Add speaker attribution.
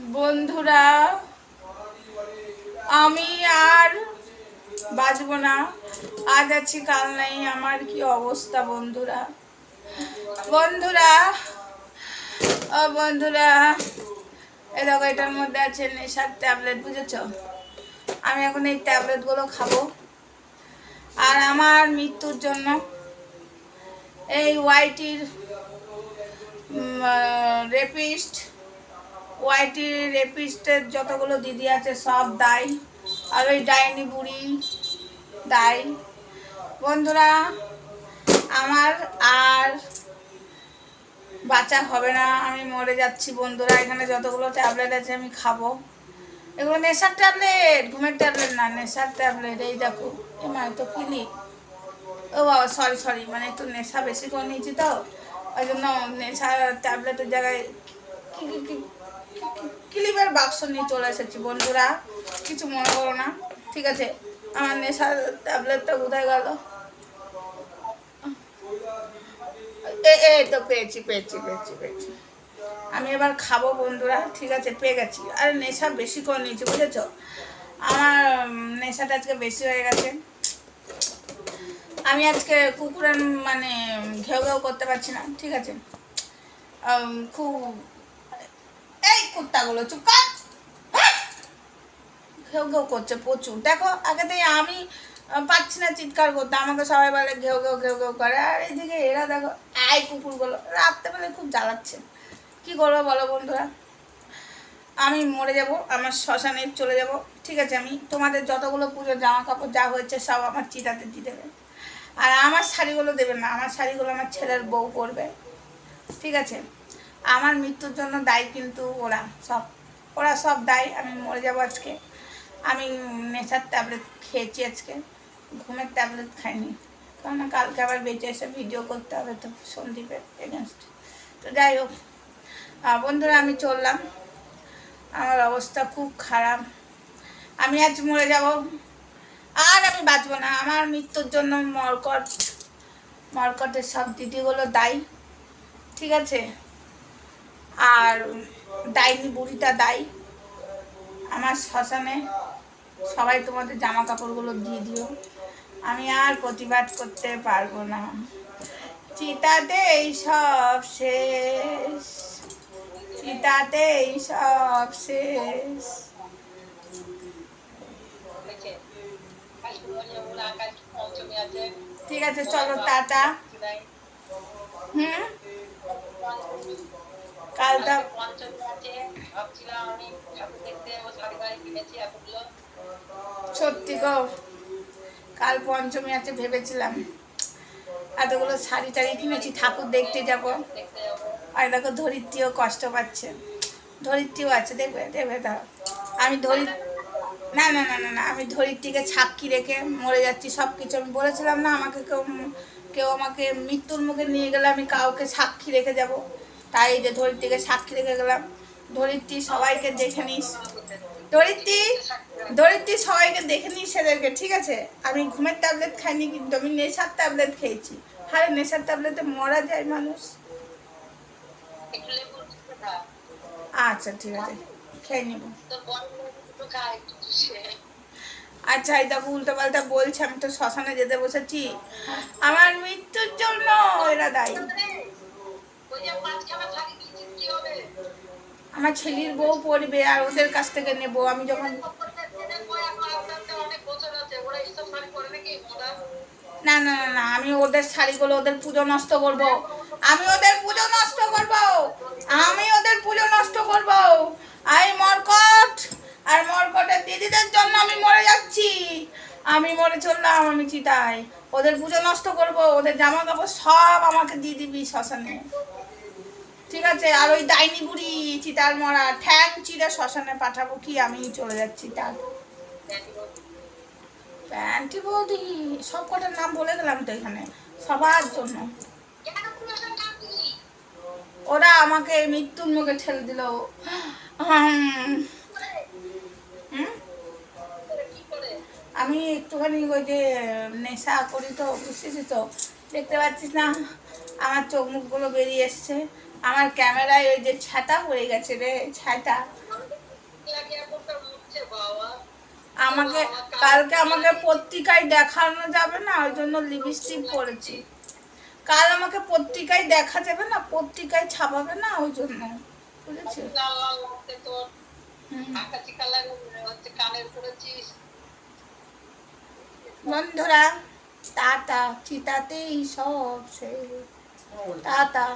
Speaker 1: বন্ধুরা, আমি আর বাঁচবো না। আজ আছি, কাল নাই। আমার কি অবস্থা বন্ধুরা? বন্ধুরা, ও বন্ধুরা, এই দেখো, এটার মধ্যে আছে নেশার ট্যাবলেট, বুঝেছ? আমি এখন এই ট্যাবলেটগুলো খাব। আর আমার মৃত্যুর জন্য এই ওয়াইটির রেপিস্ট ওয়াইটি রেপিস্টের যতগুলো দিদি আছে, সব দায় আর ওই ডাইনি বুড়ি দায় বন্ধুরা, আমার আর বাঁচা হবে না। আমি মরে যাচ্ছি, বন্ধুরা। এখানে যতগুলো ট্যাবলেট আছে, আমি খাব। এগুলো নেশার ট্যাবলেট, ঘুমের ট্যাবলেট না, নেশার ট্যাবলেট। এই দেখো, এ মানে তো কিলি ও বাবা সরি সরি মানে একটু নেশা বেশি করে নিয়েছি তো। ওই জন্য নেশার ট্যাবলেটের জায়গায় কি কি ক্লিপের বাক্স নিয়ে চলে এসেছি বন্ধুরা। কিছু মনে করো না। ঠিক আছে? আমার নেশার ট্যাবলেটটা কোথায় গেল? এ এ তো পেয়েছি পেয়েছি পেয়েছি পেয়েছি। আমি এবার খাব বন্ধুরা। ঠিক আছে? পেয়ে গেছি। আর নেশা বেশি করে নিয়েছি, বুঝেছ? আমার নেশাটা আজকে বেশি হয়ে গেছে। আমি আজকে কুকুরের মানে ঘেউ ঘেউ করতে পারছি না। ঠিক আছে? খুব এই কুত্তাগুলো, চুপ কর। হ্যাঁ! ঘেউ ঘেউ করছে প্রচুর। দেখো, আগে থেকে আমি পাচ্ছি না চিৎকার করতে। আমাকে সবাই বলে ঘেউ ঘেউ ঘেউ ঘেউ করে। আর এদিকে এরা দেখো, এই কুকুরগুলো রাত্রেবেলা খুব জ্বালাচ্ছে। কি করব বলো বন্ধুরা? আমি মরে যাব, আমার শ্মশানে চলে যাব। ঠিক আছে, আমি তোমাদের যতগুলো পুজোর জামা কাপড় যা হয়েছে সব আমার চিতাতে দিয়ে দেবে। আর আমার শাড়িগুলো দেবে না, আমার শাড়িগুলো আমার ছেলের বউ করবে ঠিক আছে? আমার মৃত্যুর জন্য দায়ী কিন্তু ওরা সব। ওরা সব দায়ী, আমি মরে যাব আজকে। আমি নেশার ট্যাবলেট খেয়েছি আজকে, ঘুমের ট্যাবলেট খাইনি। কারণ কালকে আবার বেঁচে এসে ভিডিও করতে হবে তো সন্দীপের এগেনস্ট তো যাই হোক বন্ধুরা আমি চললাম। আমার অবস্থা খুব খারাপ। আমি আজ মরে যাব। আর আমি বাঁচবো না। আমার মৃত্যুর জন্য মরকট, মরকটের সব দিদিগুলো দায়ী। ঠিক আছে? আর ডাইনি বুড়িটা দায়ী আমার শ্মশানে সবাই তোমাদের জামা কাপড়গুলো দিয়ে দিও। আমি আর প্রতিবাদ করতে পারব না। চিতাতেই সব শেষ। চিতাতেই সব শেষ। ঠিক আছে, চলো, টাটা। হুম? কালটা সত্যি গো, কাল পঞ্চমী আছে ভেবেছিলাম। এতগুলো শাড়ি টাড়ি কিনেছি, ঠাকুর দেখতে যাব। আর দেখো ধরিত্রীও কষ্ট পাচ্ছে। ধরিত্রীও আছে দেখবে দেখবে দাও। আমি ধরি না না না না না, আমি ধরিত্রীকে ছাক্কি রেখে মরে যাচ্ছি সব কিছু আমি বলেছিলাম না, আমাকে কেউ কেউ আমাকে মৃত্যুর মুখে নিয়ে গেলে আমি কাউকে সাক্ষী রেখে যাব। তাই যে ধরিত্রীকে সাক্ষী রেখে গেলাম। ধরিত্রী সবাইকে দেখে নিস। ধরিত্রী ধরিত্রী সবাইকে দেখে নিস সেদেরকে, ঠিক আছে? আমি ঘুমের ট্যাবলেট খাইনি কিন্তু আমি নেশার ট্যাবলেট খেয়েছি। আরে নেশার ট্যাবলেটে মরা যায় মানুষ। আচ্ছা ঠিক আছে। খেয়ে নিব। আচ্ছা এই দেখো উল্টো পাল্টা বলছে, আমি তো শ্মশানে যেতে বসেছি। আমার মৃত্যুর জন্য। এরা দায়ী। আমার ছেলের বউ পড়বে আর ওদের কাছ থেকে নেব। আমি যখন না না না না, আমি ওদের শাড়িগুলো, ওদের পুজো নষ্ট করব। আমি ওদের পুজো নষ্ট করব। আমি ওদের পুজো নষ্ট করব। আই মরকট, আর মরকটের দিদিদের জন্য আমি মরে যাচ্ছি। আমি মরে চললাম, আমি চিতাই। ওদের পুজো নষ্ট করব, ওদের জামা কাপড় সব আমাকে দিয়ে দিবি শ্মশানে। ঠিক আছে, আর ওই ডাইনি বুড়ি চিতার মরা, ঠ্যাং চিরে শ্মশানে পাঠাবো কি? আমি চলে যাচ্ছি তার প্যান্টি বৌদি, সব কটার নাম বলে গেলাম তো এখানে, সবার জন্য। ওরা আমাকে মৃত্যুর মুখে ঠেলে দিল? আমি একটুখানি ওই যে নেশা করি তো, বুঝতেছিস তো? দেখতে পাচ্ছিস না? আমার চোখ মুখগুলো বেরিয়ে এসছে। আমার ক্যামেরায় ওই যে ছাতা পড়ে গেছে রে, ছাতা। আমাকে কালকে আমাকে পত্রিকায় দেখানো যাবে না, ওই জন্য লিপস্টিক পরেছি। কাল আমাকে পত্রিকায় দেখা যাবে না, পত্রিকায় ছাপাবে না, ওই জন্য। বুঝেছ? বন্ধুরা, টাটা, চিতাতেই সব শেষ। টাটা।